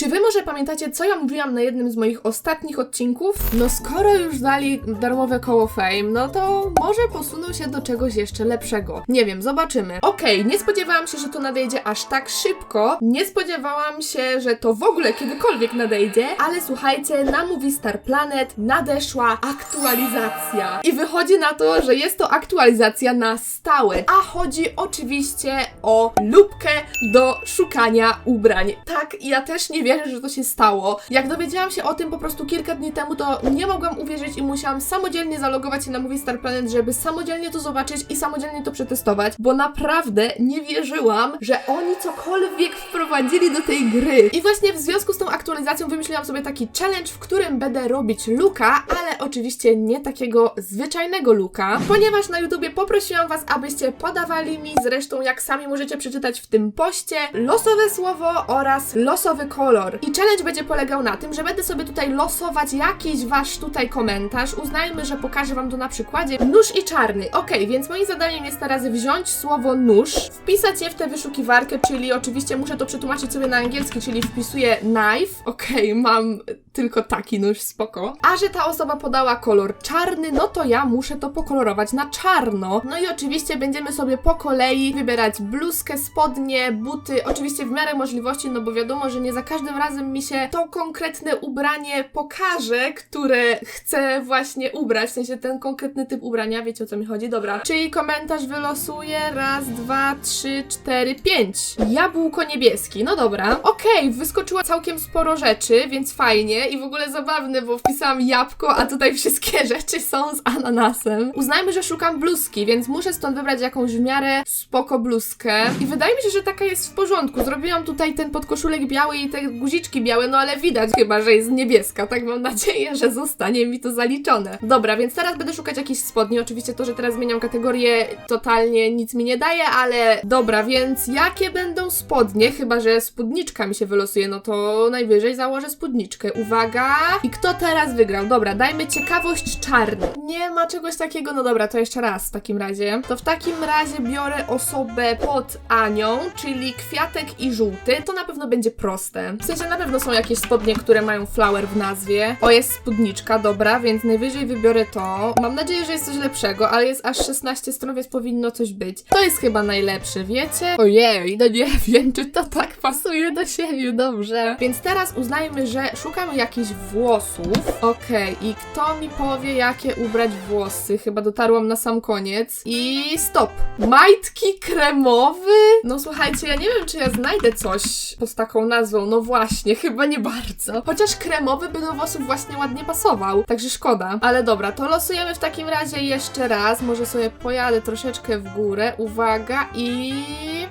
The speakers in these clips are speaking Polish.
Czy wy może pamiętacie, co ja mówiłam na jednym z moich ostatnich odcinków? No skoro już dali darmowe koło Fame, no to może posuną się do czegoś jeszcze lepszego. Nie wiem, zobaczymy. Okej, nie spodziewałam się, że to nadejdzie aż tak szybko. Nie spodziewałam się, że to w ogóle kiedykolwiek nadejdzie, ale słuchajcie, na Movie Star Planet nadeszła aktualizacja. I wychodzi na to, że jest to aktualizacja na stałe. A chodzi oczywiście o lubkę do szukania ubrań. Tak, ja też nie wierzę, że to się stało. Jak dowiedziałam się o tym po prostu kilka dni temu, to nie mogłam uwierzyć i musiałam samodzielnie zalogować się na Movie Star Planet, żeby samodzielnie to zobaczyć i samodzielnie to przetestować, bo naprawdę nie wierzyłam, że oni cokolwiek wprowadzili do tej gry. I właśnie w związku z tą aktualizacją wymyśliłam sobie taki challenge, w którym będę robić luka, ale oczywiście nie takiego zwyczajnego luka, ponieważ na YouTubie poprosiłam Was, abyście podawali mi, zresztą jak sami możecie przeczytać w tym poście, losowe słowo oraz losowy kolor. I challenge będzie polegał na tym, że będę sobie tutaj losować jakiś Wasz tutaj komentarz. Uznajmy, że pokażę Wam to na przykładzie. Nóż i czarny. Okej, więc moim zadaniem jest teraz wziąć słowo nóż, wpisać je w tę wyszukiwarkę, czyli oczywiście muszę to przetłumaczyć sobie na angielski, czyli wpisuję knife. Okej, mam tylko taki nóż, spoko. A że ta osoba podała kolor czarny, no to ja muszę to pokolorować na czarno. No i oczywiście będziemy sobie po kolei wybierać bluzkę, spodnie, buty, oczywiście w miarę możliwości, no bo wiadomo, że nie za każdym razem mi się to konkretne ubranie pokaże, które chcę właśnie ubrać, w sensie ten konkretny typ ubrania, wiecie o co mi chodzi, dobra. Czyli komentarz wylosuję, raz, dwa, trzy, cztery, pięć. Jabłko niebieski, no dobra. Okej, wyskoczyło całkiem sporo rzeczy, więc fajnie i w ogóle zabawne, bo wpisałam jabłko, a tutaj wszystkie rzeczy są z ananasem. Uznajmy, że szukam bluzki, więc muszę stąd wybrać jakąś w miarę spoko bluzkę. I wydaje mi się, że taka jest w porządku. Zrobiłam tutaj ten podkoszulek biały i te guziczki białe, no ale widać chyba, że jest niebieska. Tak mam nadzieję, że zostanie mi to zaliczone. Dobra, więc teraz będę szukać jakichś spodni. Oczywiście to, że teraz zmieniam kategorię, totalnie nic mi nie daje, ale dobra, więc jakie będą spodnie? Chyba, że spódniczka mi się wylosuje, no to najwyżej założę spódniczkę. Uwaga! I kto teraz wygrał? Dobra, dajmy ciekawość czarny. Nie ma czegoś takiego, no dobra, to jeszcze raz w takim razie. To w takim razie biorę osobę pod Anią, czyli kwiatek i żółty. To na pewno będzie proste. W sensie na pewno są jakieś spodnie, które mają flower w nazwie. O, jest spódniczka, dobra, więc najwyżej wybiorę to. Mam nadzieję, że jest coś lepszego, ale jest aż 16 stron, więc powinno coś być. To jest chyba najlepsze, wiecie? Ojej, no nie wiem, czy to tak pasuje do siebie, dobrze. Więc teraz uznajmy, że szukamy jakichś włosów. Okej, i kto mi powie, jakie ubrać włosy? Chyba dotarłam na sam koniec. I stop. Majtki kremowy? No słuchajcie, ja nie wiem, czy ja znajdę coś pod taką nazwą. No właśnie, chyba nie bardzo. Chociaż kremowy by do włosów właśnie ładnie pasował. Także szkoda. Ale dobra, to losujemy w takim razie jeszcze raz. Może sobie pojadę troszeczkę w górę. Uwaga i...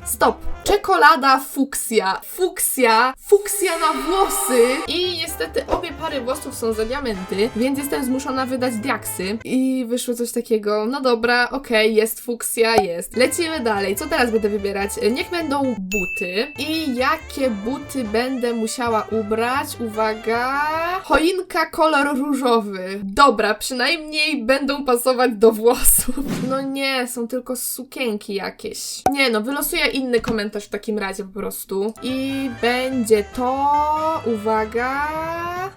Stop. Czekolada fuksja. Fuksja. Fuksja na włosy. I niestety obie pary włosów są za diamenty, więc jestem zmuszona wydać diaksy. I wyszło coś takiego. No dobra, okej, jest fuksja, jest. Lecimy dalej. Co teraz będę wybierać? Niech będą buty. I jakie buty będę musiała ubrać? Uwaga. Choinka kolor różowy. Dobra, przynajmniej będą pasować do włosów. No nie, są tylko sukienki jakieś. Nie no, wylosuję inny komentarz w takim razie po prostu. I będzie to... Uwaga...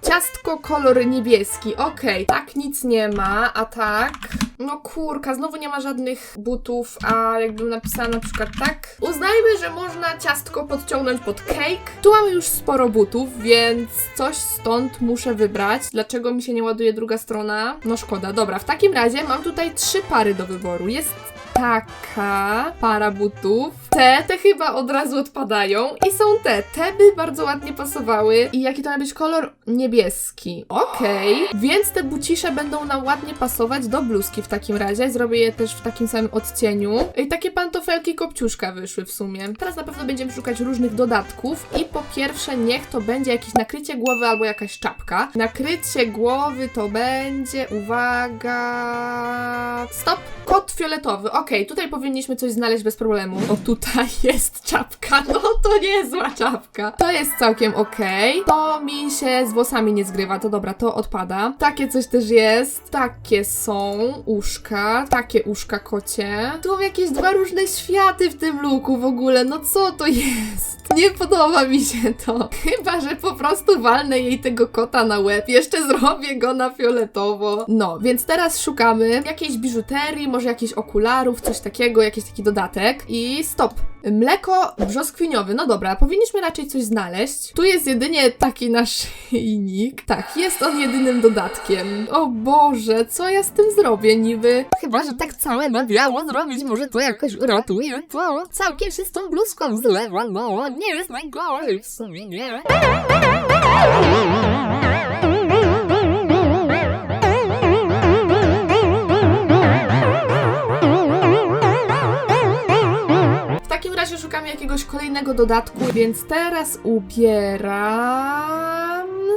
Ciastko kolor niebieski. Okej, tak nic nie ma, a tak... No kurka, znowu nie ma żadnych butów, a jakbym napisała na przykład tak. Uznajmy, że można ciastko podciągnąć pod cake. Tu mamy już sporo butów, więc coś stąd muszę wybrać. Dlaczego mi się nie ładuje druga strona? No szkoda. Dobra, w takim razie mam tutaj trzy pary do wyboru. Jest taka para butów. Te, te chyba od razu odpadają. I są te. Te by bardzo ładnie pasowały. I jaki to ma być kolor? Niebieski. Okej. Więc te bucisze będą nam ładnie pasować do bluzki w takim razie. Zrobię je też w takim samym odcieniu. I takie pantofelki kopciuszka wyszły w sumie. Teraz na pewno będziemy szukać różnych dodatków. I po pierwsze niech to będzie jakieś nakrycie głowy albo jakaś czapka. Nakrycie głowy to będzie, uwaga... Stop! Kot fioletowy. Ok, Okej, tutaj powinniśmy coś znaleźć bez problemu. O, tutaj jest czapka. No to niezła czapka. To jest całkiem okej. To mi się z włosami nie zgrywa. To dobra, to odpada. Takie coś też jest. Takie są uszka. Takie uszka kocie. Tu mam jakieś dwa różne światy w tym luku w ogóle. No co to jest? Nie podoba mi się to. Chyba, że po prostu walnę jej tego kota na łeb. Jeszcze zrobię go na fioletowo. No, więc teraz szukamy jakiejś biżuterii, może jakichś okularów, coś takiego, jakiś taki dodatek. I stop. Mleko brzoskwiniowy. No dobra, powinniśmy raczej coś znaleźć. Tu jest jedynie taki naszyjnik. Tak, jest on jedynym dodatkiem. O Boże, co ja z tym zrobię niby? Chyba, że tak całe na biało zrobić, może to jakoś uratuje to. Całkiem się z tą bluzką zlewa, no nie jest najgorzej w sumie, nie? Jakiegoś kolejnego dodatku, więc teraz ubieram.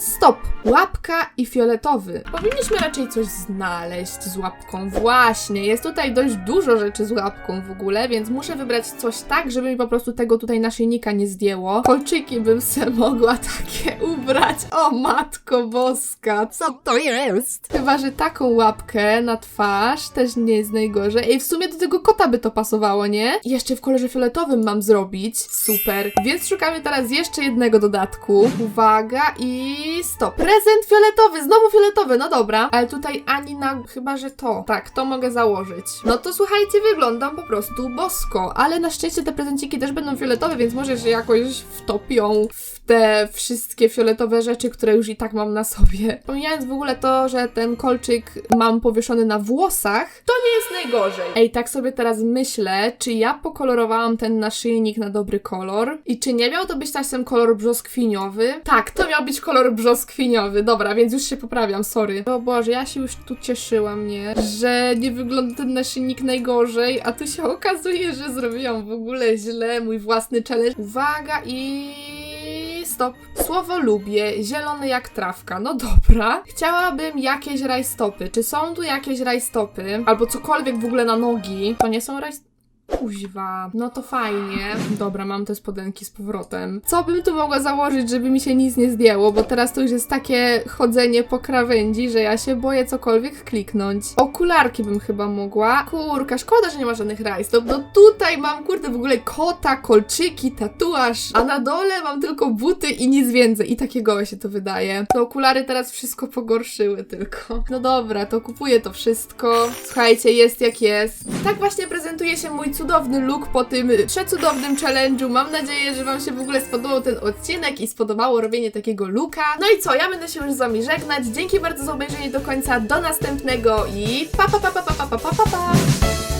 Stop! Łapka i fioletowy. Powinniśmy raczej coś znaleźć z łapką. Właśnie, jest tutaj dość dużo rzeczy z łapką w ogóle, więc muszę wybrać coś tak, żeby mi po prostu tego tutaj naszyjnika nie zdjęło. Kolczyki bym se mogła takie ubrać. O matko boska, co to jest? Chyba, że taką łapkę na twarz też nie jest najgorzej. Ej, w sumie do tego kota by to pasowało, nie? Jeszcze w kolorze fioletowym mam zrobić. Super. Więc szukamy teraz jeszcze jednego dodatku. Uwaga i stop. Prezent fioletowy, znowu fioletowy, no dobra. Ale tutaj ani na... chyba, że to. Tak, to mogę założyć. No to słuchajcie, wyglądam po prostu bosko. Ale na szczęście te prezenciki też będą fioletowe, więc może się jakoś wtopią w te wszystkie fioletowe rzeczy, które już i tak mam na sobie. Pomijając w ogóle to, że ten kolczyk mam powieszony na włosach, to nie jest najgorzej. Ej, tak sobie teraz myślę, czy ja pokolorowałam ten naszyjnik na dobry kolor i czy nie miał to być czasem kolor brzoskwiniowy? Tak, to miał być kolor brzoskwiniowy. Dobra, więc już się poprawiam, sorry. O Boże, ja się już tu cieszyłam, nie? Że nie wygląda ten naszyjnik najgorzej, a tu się okazuje, że zrobiłam w ogóle źle mój własny challenge. Uwaga i stop. Słowo lubię, zielony jak trawka. No dobra. Chciałabym jakieś rajstopy. Czy są tu jakieś rajstopy? Albo cokolwiek w ogóle na nogi. To nie są rajstopy. Kuźwa, no to fajnie. Dobra, mam te spodenki z powrotem. Co bym tu mogła założyć, żeby mi się nic nie zdjęło, bo teraz to już jest takie chodzenie po krawędzi, że ja się boję cokolwiek kliknąć. Okularki bym chyba mogła. Kurka, szkoda, że nie ma żadnych rajstop. No tutaj mam, kurde, w ogóle kota, kolczyki, tatuaż, a na dole mam tylko buty i nic więcej. I takie gołe się to wydaje. Te okulary teraz wszystko pogorszyły tylko. No dobra, to kupuję to wszystko. Słuchajcie, jest jak jest. Tak właśnie prezentuje się mój cudowny look po tym przecudownym challenge'u. Mam nadzieję, że Wam się w ogóle spodobał ten odcinek i spodobało robienie takiego looka. No i co, ja będę się już z Wami żegnać. Dzięki bardzo za obejrzenie do końca. Do następnego i pa pa pa pa pa pa pa pa pa.